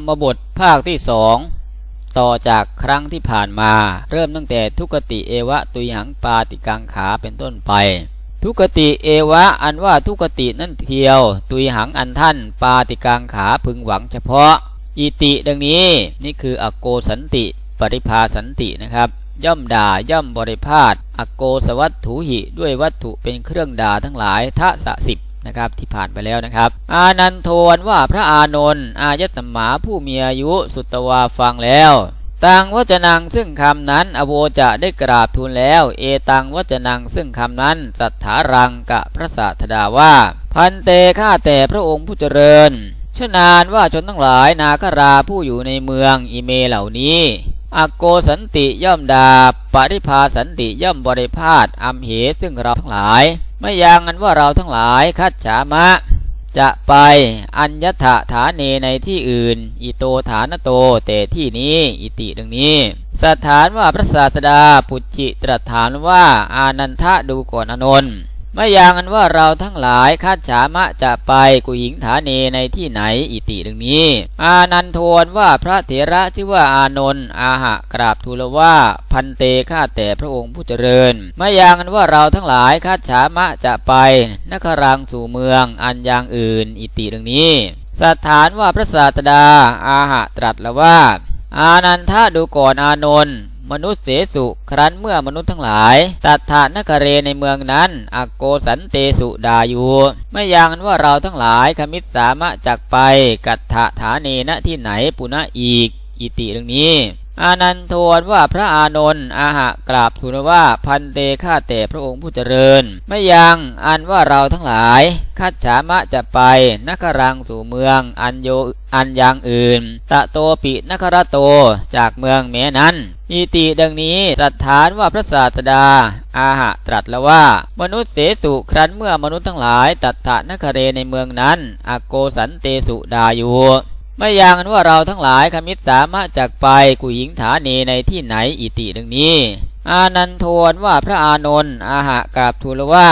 รมบทภาคที่สองต่อจากครั้งที่ผ่านมา เริ่มตั้งแต่ทุกติเอวะตุยหังปาติกังขาเป็นต้นไป ทุกติเอวะอันว่าทุกตินั่นเทียว ตุยหังอันท่าน ปาติกังขาพึงหวังเฉพาะ อิติดังนี้ นี่คืออโกสันติ ปริภาสันตินะครับ ย่อมด่าย่อมบริพาทอโกสวัตถุหิด้วยวัตถุเป็นเครื่องด่าทั้งหลายทะสะสิบ นะครับที่ผ่านไปแล้วนะครับ อานันโทนว่าพระอานนท์อายตมหมาผู้มีอายุสุตวาฟังแล้วตังวัจนังซึ่งคำนั้น อโวจะได้กราบทูลแล้ว เอตังวัจนังซึ่งคำนั้น สัทธารังกะพระสัทดาว่า พันเตข้าแต่พระองค์ผู้เจริญชนานว่าชนทั้งหลายนาคราผู้อยู่ในเมืองอิเมเหล่านี้ อโกสันติย่อมดาปริภาสันติย่อมบริพาทอัมเหซึ่งเราทั้งหลาย ไม่ยังกันว่าเราทั้งหลายคัดฉามะ จะไปอัญญถาฐานเนในที่อื่น อิโตฐานโตแต่ที่นี้ อิติดังนี้ สถานว่าพระศาสดาปุจิตรฐานว่าอานันทะดูก่อนอนนท์ ไม่อยังกันว่าเราทั้งหลายคาดฉามะจะไปกุหิงฐานเนในที่ไหนอิติดังนี้ อานันทวนว่าพระเถระชื่อว่าอานนท์อาหะกราบทูลว่าพันเตข้าแต่พระองค์ผู้เจริญ ไม่อยังกันว่าเราทั้งหลายคาดฉามะจะไปนครังสู่เมืองอันอยังอื่นอิติดังนี้ สถานว่าพระศาสดาอาหะตรัสละว่า อานันทะดูก่อนอานนท์ มนุษย์เสสุครั้นเมื่อมนุษย์ทั้งหลาย ตัดฐานนกเรในเมืองนั้นอโกสันเตสุดาอยู่ไม่ยังว่าเราทั้งหลายคมิตสามะจักไป กัตถาฐานเนณที่ไหนปุณะอีก อิติเรื่องนี้ อานันทวนว่าพระอานนท์อาหะกราบทูลว่าพันเตฆ่าแต่พระองค์ผู้เจริญ ไม่ยังอันว่าเราทั้งหลายคัดฉามะจะไปนครังสู่เมือง อันโยอันยังอื่น ตะโตปินครโตจากเมืองแม้นั้นอิติดังนี้สัทธานว่าพระศาสดา อาหะตรัสแล้วว่า มนุษย์เสสุครั้นเมื่อมนุษย์ทั้งหลาย ตัดถานคเรในเมืองนั้น อโกสันเตสุดาอยู่ ไม่ยังว่าเราทั้งหลายขมิตสามารถจากไปกุหญิงฐานีในที่ไหนอิติดังนี้ อานันทวนว่าพระอานนท์อาหะกราบทูลว่า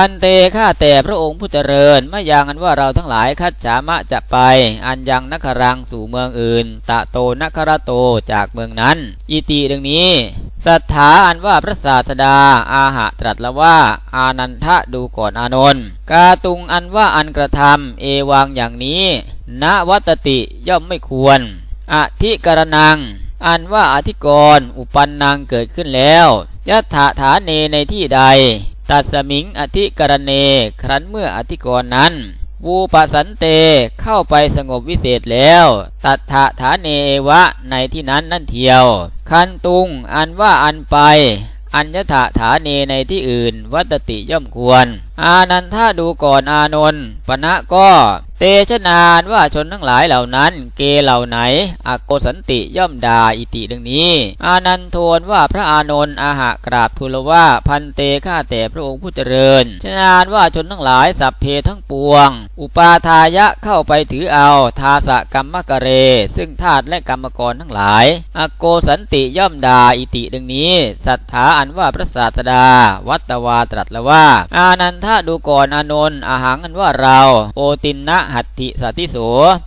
พันเตข้าแต่พระองค์ผู้เจริญไม่ยังกันว่าเราทั้งหลายคัดฉามะจะไป อันยังนครังสู่เมืองอื่น ตะโตนครโตจากเมืองนั้นอิติดังนี้สถาอันว่าพระศาสดา อาหะตรัสละว่า อานันทะดูก่อนอานนท์กาตุงอันว่าอันกระทำเอวังอย่างนี้ณวัตติย่อมไม่ควร อธิกรณัง อันว่าอธิกร อุปันนางเกิดขึ้นแล้วยะถาฐานเนในที่ใด ตัดสมิงอธิกรเน ครั้นเมื่ออธิกรณ์นั้นวูปสันเตเข้าไปสงบวิเศษแล้ว ตัดถาฐานเนวะในที่นั้นนั่นเทียว คันตุงอันว่าอันไป อัญญถาฐานเนในที่อื่น วัตติย่อมควร อานันท่าดูก่อนอานนท์ปณะก็ เตชนานว่าชนทั้งหลายเหล่านั้น เกเหล่าไหนอโกสันติย่อมด่าอิติดังนี้ อานันโทนว่าพระอานนท์อาหะกราบทูลว่าพันเตข้าแต่พระองค์ผู้เจริญ ชนานว่าชนทั้งหลายสัพเพทั้งปวง อุปาทายะเข้าไปถือเอาทาสกรรมกะเร ซึ่งธาตุและกรรมกรทั้งหลายอโกสันติย่อมด่าอิติดังนี้สัทธาอันว่าพระศาสดา วัตวาตรัสละว่า อานันทะดูก่อนอานนท์อาหังอันว่าเรา โอตินนะหัตถิสัติโส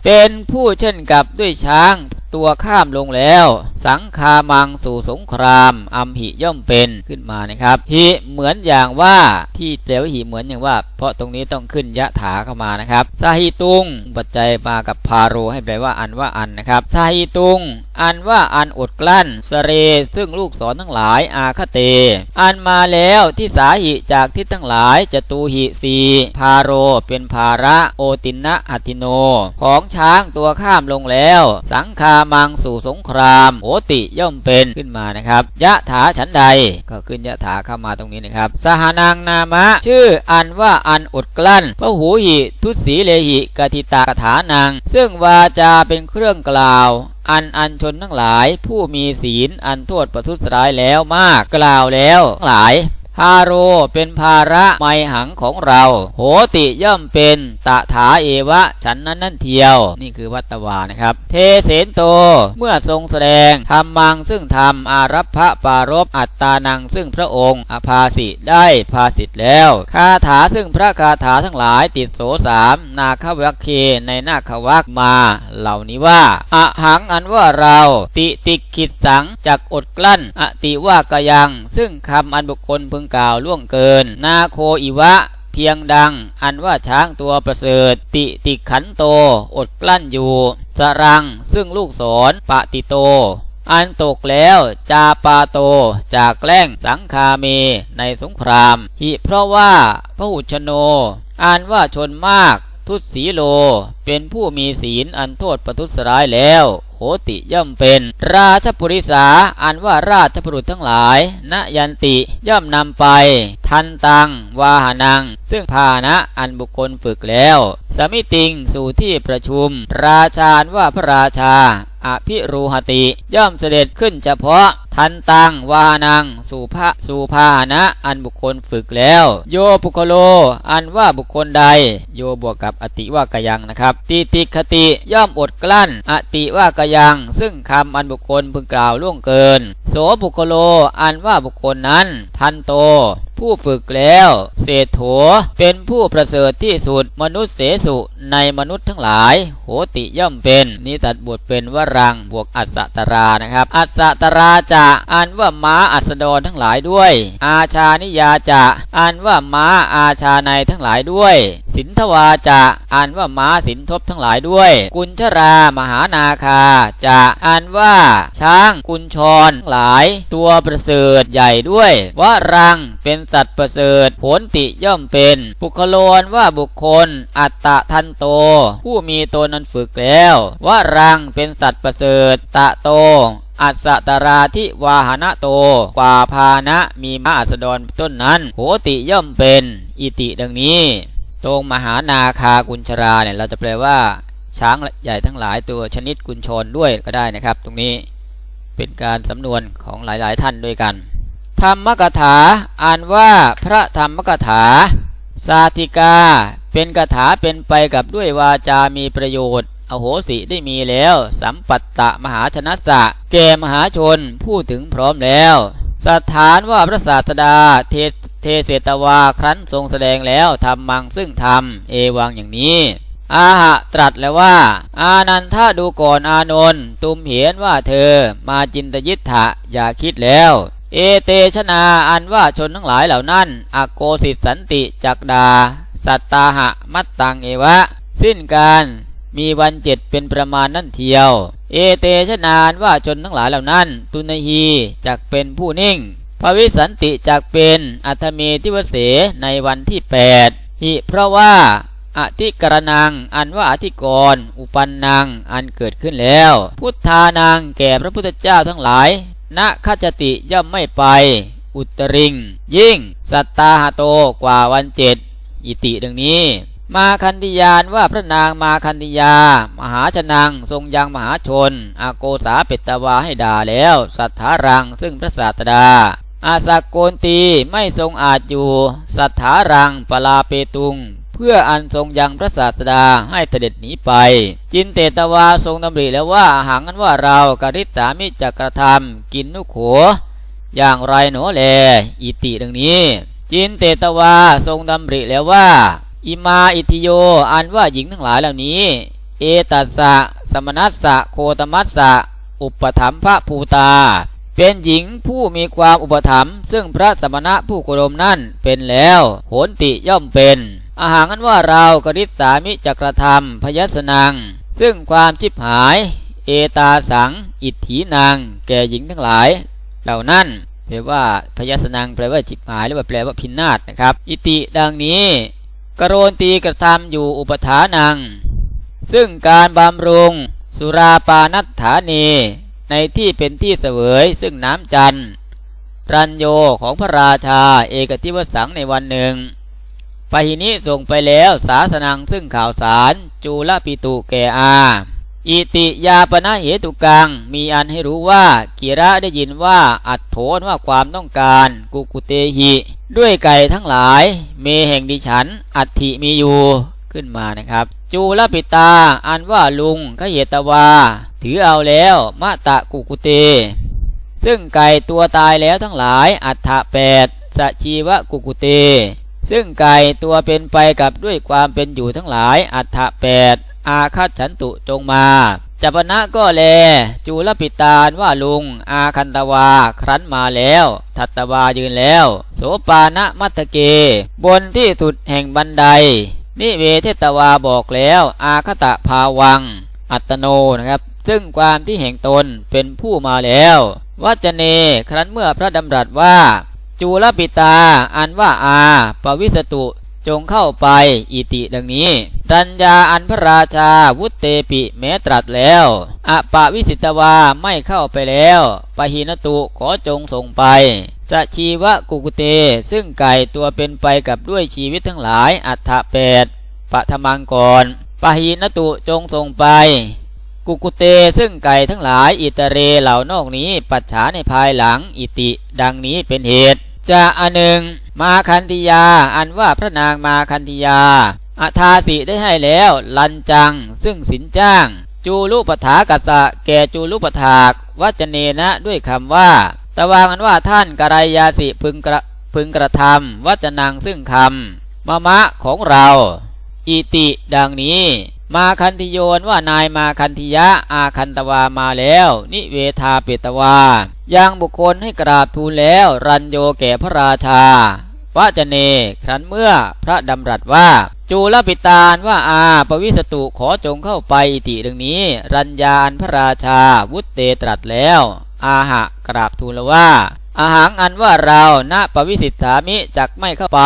เป็นผู้เช่นกับด้วยช้าง ตัวข้ามลงแล้ว สังคามังสู่สงคราม อัมหิย่อมเป็นขึ้นมานะครับหิเหมือนอย่างว่าที่แปลว่าหิเหมือนอย่างว่า เพราะตรงนี้ต้องขึ้นยะถาเข้ามานะครับสาหิตุง ปัจจัยมากับพาโรให้แปลว่าอันว่าอันนะครับสาหิตุง อันว่าอันอดกลั้นสเร ซึ่งลูกศรทั้งหลายอาคเต อันมาแล้วที่สาหิจากทิศทั้งหลายจะตูหิสีพาโรเป็นภาระโอตินะหัติโน ของช้างตัวข้ามลงแล้ว สังคามังสู่สงครามโหติย่อมเป็นขึ้นมานะครับยะถาฉันใดก็ขึ้นยะถาเข้ามาตรงนี้นะครับ สหานางนามะ ชื่ออันว่าอันอดกลั้นพระหูหิ ทุสีเลหิกติตากถานางซึ่งวาจาเป็นเครื่องกล่าวอันอันชนทั้งหลายผู้มีศีลอันโทษประทุษร้ายแล้วมากกล่าวแล้วหลาย พาโรเป็นภาระไมหังของเรา โหติย่อมเป็นตถาเอวะ ฉันนั้นนั่นเทียว นี่คือวัตวานะครับ เทเสนโต เมื่อทรงแสดงธรรมังซึ่งธรรมอารัพพะปารบอัตตานังซึ่งพระองค์อภาสิได้ภาสิทธแล้วคาถาซึ่งพระคาถาทั้งหลายติดโสสามนาควัคเคในนาควักมา เหล่านี้ว่าอะหังอันว่าเราติติกิดสังจักอดกลั้น อติว่ากยัง ซึ่งคำอันบุคคลพึงกล่าวล่วงเกิน นาโคอิวะเพียงดัง อันว่าช้างตัวประเสริฐ ติติขันโต อดกลั้นอยู่ สรัง ซึ่งลูกศรปะติโต อันตกแล้วจาปาโต จากแกล้งสังคาเมในสงคราม หิเพราะว่าพระหุชโนอันว่าชนมาก ทุตสีโล เป็นผู้มีศีลอันโทษประทุษร้ายแล้ว โหติย่อมเป็น ราชปุริสา อันว่าราชบุรุษทั้งหลายณยันติย่อมนำไป ทันตัง วาหานัง ซึ่งพาณนะอันบุคคลฝึกแล้ว สมิติงสู่ที่ประชุม ราชานว่าพระราชา อภิรูหติ ย่อมเสด็จขึ้นเฉพาะ ทันตังวานังสู่พระสู่พานะ อันบุคคลฝึกแล้ว โยปุคโล อันว่าบุคคลใด โยบวกกับอติว่ากยังนะครับติติคติย่อมอดกลั้น อติว่ากยัง ซึ่งคำอันบุคคลพึงกล่าวล่วงเกิน โสปุคโล อันว่าบุคคลนั้น ทันโต ผู้ฝึกแล้ว เศรษโถเป็นผู้ประเสริฐที่สุดมนุษย์เสสุในมนุษย์ทั้งหลาย โหติย่อมเป็นนี้ตัดบทเป็นวรังบวกอัสสตรานะครับ อัสสตราจะอันว่าม้าอัสดรทั้งหลายด้วย อาชานิยาจะอันว่าม้าอาชาในทั้งหลายด้วย สินทวาจะอันว่าม้าสินทบทั้งหลายด้วย กุญชรามหานาคาจะอันว่าช้างกุญชรทั้งหลาย ตัวประเสริฐใหญ่ด้วยวรังเป็นสัตว์ประเสริฐ ผลติย่อมเป็นบุคโลนว่าบุคคล อัตตะทันโต ผู้มีตนนั้นฝึกแล้วว่ารังเป็นสัตว์ประเสริฐ ตะโตอัสตราทิวาหนะโตกว่าพานะมีมาอัสดรต้นนั้นโหติย่อมเป็นอิติดังนี้ ตรงมหานาคากุญชราเนี่ยเราจะแปลว่า ช้างใหญ่ทั้งหลายตัวชนิดกุญชรด้วยก็ได้นะครับ ตรงนี้เป็นการสำนวนของหลาย ๆ ท่านด้วยกัน ธรรมกถา อ่านว่าพระธรรมกถา สาธิกา เป็นกถาเป็นไปกับด้วยวาจามีประโยชน์ อโหสิได้มีแล้ว สัมปัตตะมหาชนะสะ แก่มหาชนพูดถึงพร้อมแล้ว สถานว่าพระศาสดาเทเทเสตวาครั้นทรงแสดงแล้วทำมังซึ่งทำเอวังอย่างนี้ อาหะตรัสแล้วว่า อานันท่าดูก่อนอานนท์ตุมเห็นว่าเธอมาจินตยิทธะอย่าคิดแล้ว เอเตชนาอันว่าชนทั้งหลายเหล่านั้น อโกสิสันติจักดา สัตตาหะมัตตังเอวะ สิ้นการมีวันเจ็ดเป็นประมาณนั่นเทียว เอเตชนานว่าชนทั้งหลายเหล่านั้น ตุนหีจักเป็นผู้นิ่ง ภวิสันติจักเป็นอัตเมทิวเสในวันที่แปดหิเพราะว่าอธิกรณัง อันว่าอธิกร อุปันนัง อันเกิดขึ้นแล้ว พุทธานังแก่พระพุทธเจ้าทั้งหลาย ณขจติย่อมไม่ไป อุตริง ยิ่ง สัตตาหโตกว่าวันเจ็ดอิติดังนี้ มาคันธิยานว่าพระนางมาคันธิยา มหาชนังทรงยังมหาชน อาโกสาเปตตวาให้ด่าแล้ว สัทธารังซึ่งพระศาสดาอาสากโกนตีไม่ทรงอาจอยู่ สัทธารังปลาเปตุง พื่ออันทรงยังพระศาสดาให้เสด็จหนีไป จินเตตวาทรงดำริแล้วว่าหังนั้นว่าเรากริษามิจักกระทำกินนุขโข อย่างไรหนอแล อิติดังนี้ จินเตตวาทรงดำริแล้วว่า อิมาอิทิโย อันว่าหญิงทั้งหลายเหล่านี้ เอตัสสะ สมนัสสะ โคตมัสสะ อุปถัมภะภูตา เป็นหญิงผู้มีความอุปถัมภ์ซึ่งพระสมณะผู้โกรมนั่นเป็นแล้วโหนติย่อมเป็น อาหารนั้นว่าเรากริษสามิจักระทำพยสนัง ซึ่งความชิบหาย เอตาสัง อิทถีนาง แก่หญิงทั้งหลาย เหล่านั้นแปลว่าพยสนังแปลว่าจิบหายหรือว่าแปลว่าพินาศนะครับ อิติดังนี้ กรโรนตีกระทำอยู่อุปถานัง ซึ่งการบำรุง สุราปานัฏฐานีในที่เป็นที่เสวยซึ่งน้ำจันทร์รัญโยของพระราชาเอกทิวสังในวันหนึ่ง ปหินิส่งไปแล้วสาสนังซึ่งข่าวสารจูลปิตุแก่อา อิติยาปนะเหตุกัง มีอันให้รู้ว่ากีระได้ยินว่าอัดโถนว่าความต้องการกุกุเตหิ ด้วยไก่ทั้งหลาย เมแห่งดิฉัน อัติมีอยู่ ขึ้นมานะครับ จูลปิตา อันว่าลุงขเหตวา ถือเอาแล้วมะตะกุกุเต ซึ่งไก่ตัวตายแล้วทั้งหลายอัฏฐแปดสชีวกุกุเต ซึ่งไก่ตัวเป็นไปกับด้วยความเป็นอยู่ทั้งหลายอัฏฐะแปดอาคัตฉันตุจงมาจัปนะก็แล จูลปิตานว่าลุง อาคันตวา ครั้นมาแล้ว ทัตตวายืนแล้ว โสปานะมัตตเก บนที่สุดแห่งบันได นิเวเทตวาบอกแล้ว อาคตะภาวัง อัตโนนะครับ ซึ่งความที่แห่งตนเป็นผู้มาแล้ว วัจเน ครั้นเมื่อพระดำรัสว่า จูลปิตา อันว่าอา ปวิสตุจงเข้าไป อิติดังนี้ดัญญาอันพระราชาวุตเตปิแม้ตรัสแล้วอปะวิสิตวาไม่เข้าไปแล้วปหินตุขอจงส่งไปสชีวะกุกุเต ซึ่งไก่ตัวเป็นไปกับด้วยชีวิตทั้งหลาย อัฏฐแปดปะธมังกรปหินตุจงส่งไป กุกุเตซึ่งไก่ทั้งหลาย อิตเรเหล่านอกนี้ ปัจฉาในภายหลัง อิติ ดังนี้เป็นเหตุ จะอันหนึ่งมาคันธิยา อันว่าพระนางมาคันธิยาอาทาสิได้ให้แล้ว ลันจัง ซึ่งสินจ้าง จูลุปถากัสะแก่จูลุปถากวัจเนนะด้วยคำว่าตะวางอันว่าท่านกรายาสิพึงกระพึงกระทำวัจนังซึ่งคำมะมะของเรา อิติดังนี้ มาคันธิโยนว่านายมาคันธิยะอาคันตวามาแล้ว นิเวทาเปตวายังบุคคลให้กราบทูลแล้ว รันโยแก่พระราชาวะจเน ครั้นเมื่อพระดำรัสว่า จูลปิตานว่าอาปวิสตุขอจงเข้าไปอิติดังนี้ รัญญาณพระราชาวุตเตตรัสแล้ว อาหะกราบทูลว่าอาหารอันว่าเราณปวิสิทธามิจักไม่เข้าไป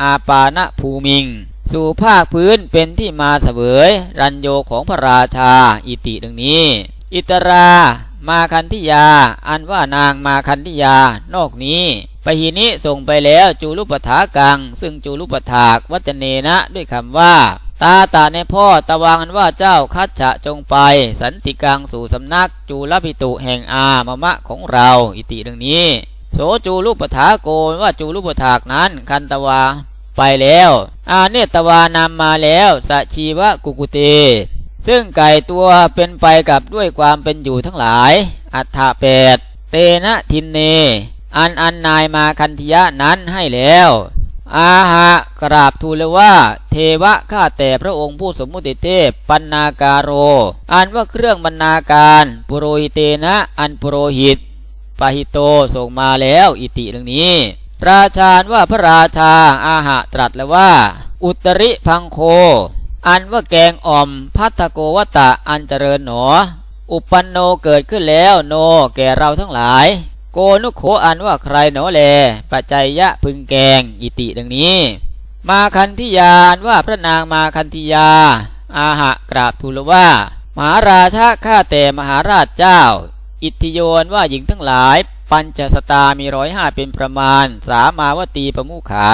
อาปาณภูมิง สู่ภาคพื้นเป็นที่มาเสวยรัญโยของพระราชาอิติดังนี้ อิตรามาคันธิยา อันว่านางมาคันธิยานอกนี้ปหินิส่งไปแล้วจูลุปถากัง ซึ่งจูลุปถากวัจเนนะด้วยคำว่า ตาตาในพ่อตะวังอันว่าเจ้าคัดฉะจงไป สันติกังสู่สำนักจูลพิตุแห่งอามะมะของเรา อิติดังนี้ โสจูลุปถาโกว่าจูลุปถากนั้นคันตวา ไปแล้ว อาเนตวานำมาแล้วสชีวะกุกุเต ซึ่งไก่ตัวเป็นไปกับด้วยความเป็นอยู่ทั้งหลาย อัฏฐแปดเตนะทินเน อันอันนายมาคันธยะนั้นให้แล้ว อาหะกราบทูลว่า เทวะข้าแต่พระองค์ผู้สมมุติเทพ ปันนาการโร อันว่าเครื่องบรรณาการปุโรหิเตนะ อันปุโรหิตปหิโตส่งมาแล้ว อิติเรื่องนี้ ราชาว่าพระราชาอาหะตรัสแล้วว่า อุตริพังโค อันว่าแกงอ่อมพัทโกวตะอันเจริญหนอ อุปันโนเกิดขึ้นแล้วโนแก่เราทั้งหลาย โกนุโขอันว่าใครหนอแล ปัจจัยยะพึงแกงอิติดังนี้ มาคันธิยานว่าพระนางมาคันธิยา อาหะกราบทูลว่า มหาราชาข้าแต่มหาราชเจ้า อิทธิโยนว่าหญิงทั้งหลาย ปัญจสตามีร้อยห้าเป็นประมาณ สามาวตีประมุขา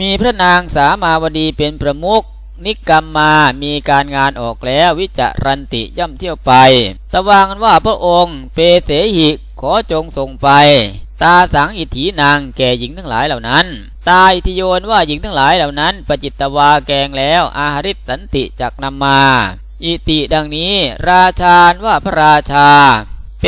มีพระนางสามาวดีเป็นประมุขนิกรรมมา มีการงานออกแล้ววิจารันติย่ำเที่ยวไป ตะวางว่าพระองค์เปเสหิขอจงส่งไป ตาสังอิทธินางแก่หญิงทั้งหลายเหล่านั้น ตาอิทิโยนว่าหญิงทั้งหลายเหล่านั้น ปจิตตวาแกงแล้วอาหาริสสันติจักนำมา อิติดังนี้ ราชาว่าพระราชา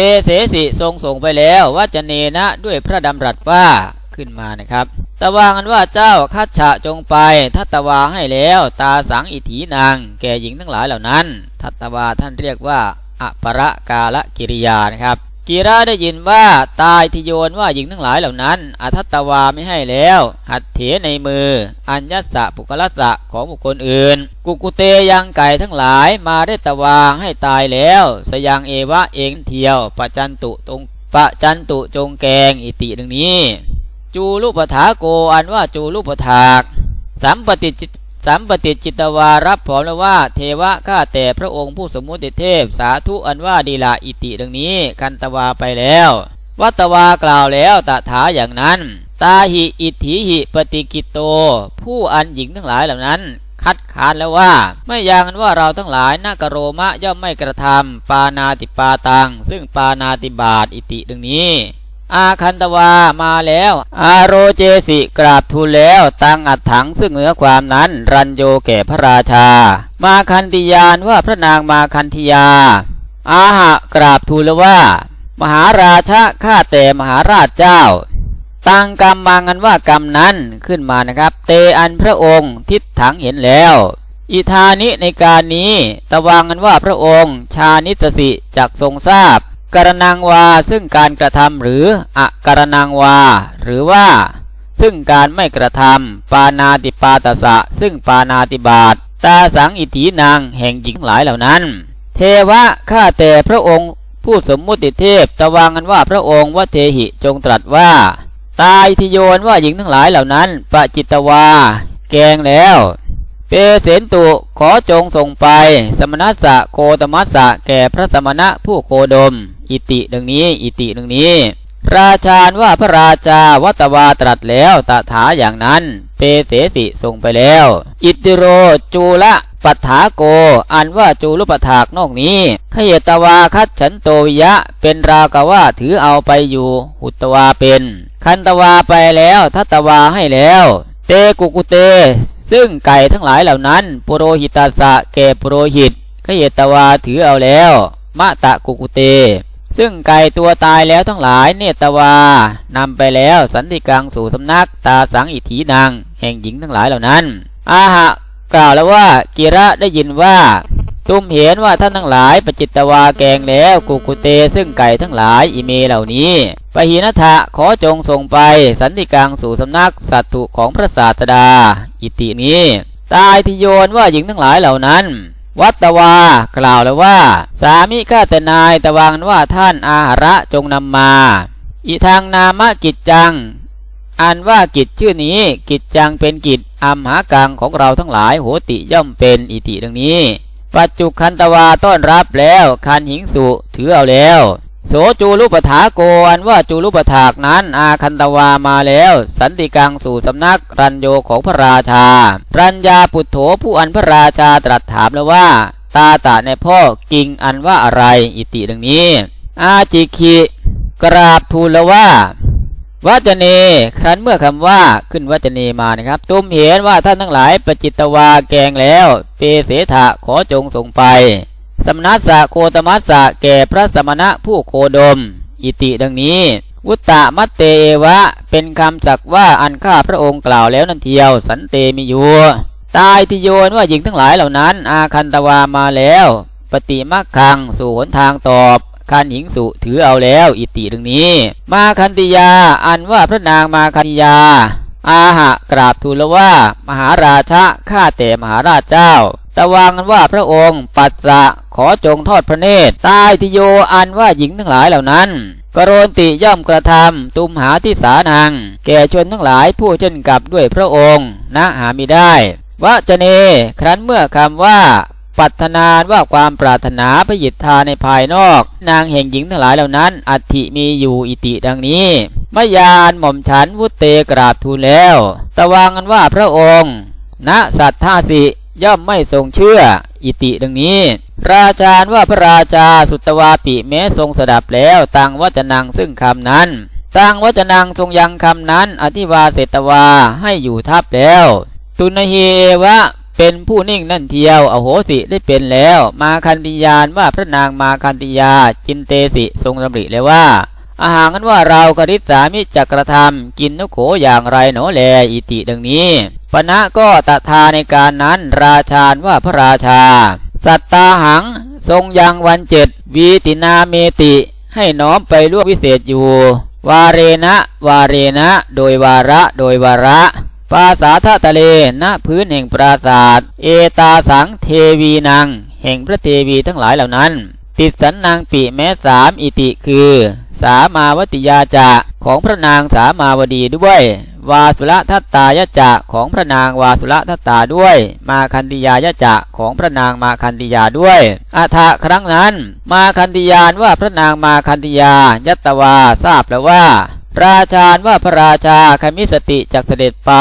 เปเสสิทรงส่งไปแล้ววัจเนนะด้วยพระดำรัสว่าขึ้นมานะครับ ตวางันว่าเจ้าคัดฉะจงไป ทัตวาให้แล้ว ตาสังอิถีนางแก่หญิงทั้งหลายเหล่านั้น ทัตวาท่านเรียกว่าอปรกาละกิริยานะครับ กีราได้ยินว่าตายทิโยนว่าหญิงทั้งหลายเหล่านั้นอาทัตวาไม่ให้แล้ว หัดเถในมือ อัญญสะปุกลัสะของบุคคลอื่น กุกุเตยังไก่ทั้งหลายมาได้ตวาให้ตายแล้ว สยังเอวะเองเทียวปจันตุตรงปจันตุจงแกงอิติดังนี้ จูลุปถาโกอันว่าจูลุปถากสัมปติจิต สัมปติจิตวารับผอมแล้วว่า เทวะข้าแต่พระองค์ผู้สมมุติเทพ สาธุอันว่าดีลาอิติดังนี้ คันตวาไปแล้ว วัตวากล่าวแล้วตถาอย่างนั้น ตาหิอิทธิหิปฏิกิโต ผู้อันหญิงทั้งหลายเหล่านั้น คัดค้านแล้วว่า ไม่อย่างนั้นว่าเราทั้งหลายนากโรมะย่อมไม่กระทำปานาติปาตังซึ่งปานาติบาตอิติดังนี้ อาคันตวามาแล้ว อาโรเจสิกราบทูลแล้ว ตังอัดถังซึ่งเหนือความนั้น รันโยแก่พระราชา มาคันติยานว่าพระนางมาคันธิยา อาหะกราบทูลว่า มหาราชะข้าแต่มหาราชเจ้าตังกรรมมางันว่ากรรมนั้นขึ้นมานะครับ เตอันพระองค์ทิศถังเห็นแล้ว อิธานิในการนี้ ตวังกันว่าพระองค์ ชานิสสิจักทรงทราบ กรณังวา ซึ่งการกระทำหรืออะกรณังวา หรือว่า ซึ่งการไม่กระทำปานาติปาตสะ ซึ่งปานาติบาตตาสังอิถีนางแห่งหญิงหลายเหล่านั้น เทวะข้าแต่พระองค์ ผู้สมมุติเทพตะวังกันว่าพระองค์วเทหิจงตรัสว่า ตายทิโยนว่าหญิงทั้งหลายเหล่านั้นปะจิตวา แกงแล้ว เปเสนตุขอจงส่งไป สมณสะโคตมัสสะแก่พระสมณะผู้โคดม อิติดังนี้ อิติดังนี้ ราชาว่าพระราชาวัตวาตรัสแล้วตถาอย่างนั้น เปเสสิส่งไปแล้ว อิติโรจูละปัฏฐาโก อันว่าจูลุปถากนอกนี้ขเหตวาคัดฉันโตวิยะ เป็นรากะว่าถือเอาไปอยู่ หุตวาเป็น คันตวาไปแล้ว ทัตวาให้แล้ว เตกุกุเต ซึ่งไก่ทั้งหลายเหล่านั้นปุโรหิตาสะแก่ปุโรหิตขเยตวาถือเอาแล้ว มะตะกุกุเต ซึ่งไก่ตัวตายแล้วทั้งหลายเนตวานำไปแล้วสันติกังสู่สำนักตาสังอิถีนางแห่งหญิงทั้งหลายเหล่านั้น อาหะกล่าวแล้วว่ากิระได้ยินว่า ตุมเห็นว่าท่านทั้งหลายปจิตวาแกงแล้วกุกุเตซึ่งไก่ทั้งหลายอิเมเหล่านี้ปหินทะขอจงส่งไปสันติกังสู่สำนักสัตถุของพระศาสดา อิตินี้ตายทิโยนว่าหญิงทั้งหลายเหล่านั้น วัตวากล่าวแล้วว่า สามิข้าแต่นายตะวังว่าท่านอาหาระจงนำมา อีทางนามกิจจัง อันว่ากิจชื่อนี้กิจจังเป็นกิจอัมหากังของเราทั้งหลายโหติย่อมเป็นอิติดังนี้ ปัจจุคันตวาต้อนรับแล้ว คันหิงสุถือเอาแล้ว โสจูลุปถาโกอันว่าจูลุปถากนั้น อาคันตวามาแล้ว สันติกังสู่สำนักรัญโยของพระราชา รัญญาปุถโธผู้อันพระราชาตรัสถามแล้วว่า ตาตาในพ่อกิงอันว่าอะไร อิติดังนี้ อาจิคิกราบทูลแล้วว่า วัจเนครั้นเมื่อคำว่าขึ้นวัจเนมานะครับตุมเห็นว่าท่านทั้งหลายประจิตวาแกงแล้ว เปเสถะขอจงส่งไปสมณัสสะโคตมัสสะแก่พระสมณะผู้โคดม อิติดังนี้วุตตะมัตเตเอวะ เป็นคำสักว่าอันข้าพระองค์กล่าวแล้วนั่นเทียว สันเตมีอยู่ตายที่โยนว่าหญิงทั้งหลายเหล่านั้น อาคันตวามาแล้ว ปฏิมักคังสู่หนทางตอบ คันหิงสุถือเอาแล้ว อิติดังนี้ มาคันติยา อันว่าพระนางมาคันติยา อาหะกราบทูลว่า มหาราชะข้าแต่มหาราชเจ้าตะวังว่าพระองค์ปัสสะขอจงทอดพระเนตรตายทิโยอันว่าหญิงทั้งหลายเหล่านั้นกรณติย่อมกระทำตุมหาที่สานัง แก่ชนทั้งหลายผู้เช่นกับด้วยพระองค์นะหามิได้วะจเน ครั้นเมื่อคำว่า ปัตนานว่าความปรารถนาพยิทธาในภายนอก นางแห่งหญิงทั้งหลายเหล่านั้น อัติมีอยู่อิติดังนี้มยานหม่อมฉันวุเตกราบทูลแล้วตะวังกันว่าพระองค์ ณสัตท่าสิย่อมไม่ทรงเชื่อ อิติดังนี้ ราชาว่าพระราชาสุตวาปิแม้ทรงสดับแล้วตังวัจนังซึ่งคำนั้นตังวัจนังทรงยังคำนั้น อธิวาเสตวาให้อยู่ทับแล้ว ตุนเฮวะ เป็นผู้นิ่งนั่นเทียว อโหสิได้เป็นแล้ว มาคันติยานว่าพระนางมาคันติยา จินเตสิทรงดำริเลยว่า อาหารนั้นว่าเรากริษสามิจักรธรรมกินนกโขอย่างไรหนอแลอิติดังนี้ปณะก็ตถาในการนั้นราชาว่าพระราชา สัตตาหังทรงยังวันเจ็ดวีตินาเมติให้น้อมไปล่วงวิเศษอยู่ วาเรนะวาเรนะโดยวาระ โดยวาระ ปาสาทะทะเล ณ พื้นแห่งปราศาสต์เอตาสังเทวีนางแห่งพระเทวีทั้งหลายเหล่านั้น ติดสันนางปีแม้สามอิติคือ สามาวติยาจะของพระนางสามาวดีด้วย วาสุละทัตตายจะของพระนางวาสุละทัตตาด้วย มาคันติยายจะของพระนางมาคันติยาด้วยอัฐะครั้งนั้น มาคันติยานว่าพระนางมาคันติยายัตตวาทราบแล้วว่า ราชาว่าพระราชาคมิสติจากเสด็จไป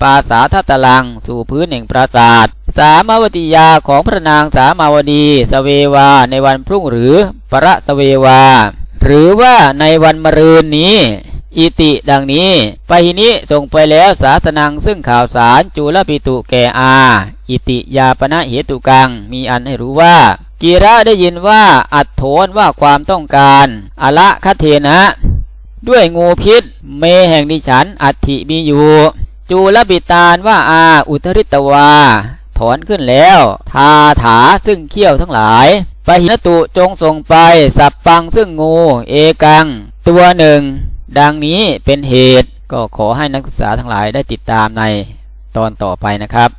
ปาสาทัตตลัง สู่พื้นแห่งปราศาสตร์สามาวติยาของพระนางสามาวดีสเววาในวันพรุ่งหรือประสเววา หรือว่าในวันมะรืนนี้ อิติดังนี้ไปหินิส่งไปแล้วสาสนังซึ่งข่าวสารจุลปิตุแก่อา อิติยาปณะเหตุกัง มีอันให้รู้ว่ากีระได้ยินว่าอัดโถนว่าความต้องการ อละคเทนะ ด้วยงูพิษ เมแห่งดิฉันอัฐิมีอยู่ จูลบิตานว่าอาอุทริตวา ถอนขึ้นแล้ว ทาถาซึ่งเขี้ยวทั้งหลายปหินตุจงส่งไป สับฟังซึ่งงู เอกัง ตัวหนึ่ง ดังนี้เป็นเหตุ ก็ขอให้นักศึกษาทั้งหลายได้ติดตามในตอนต่อไปนะครับ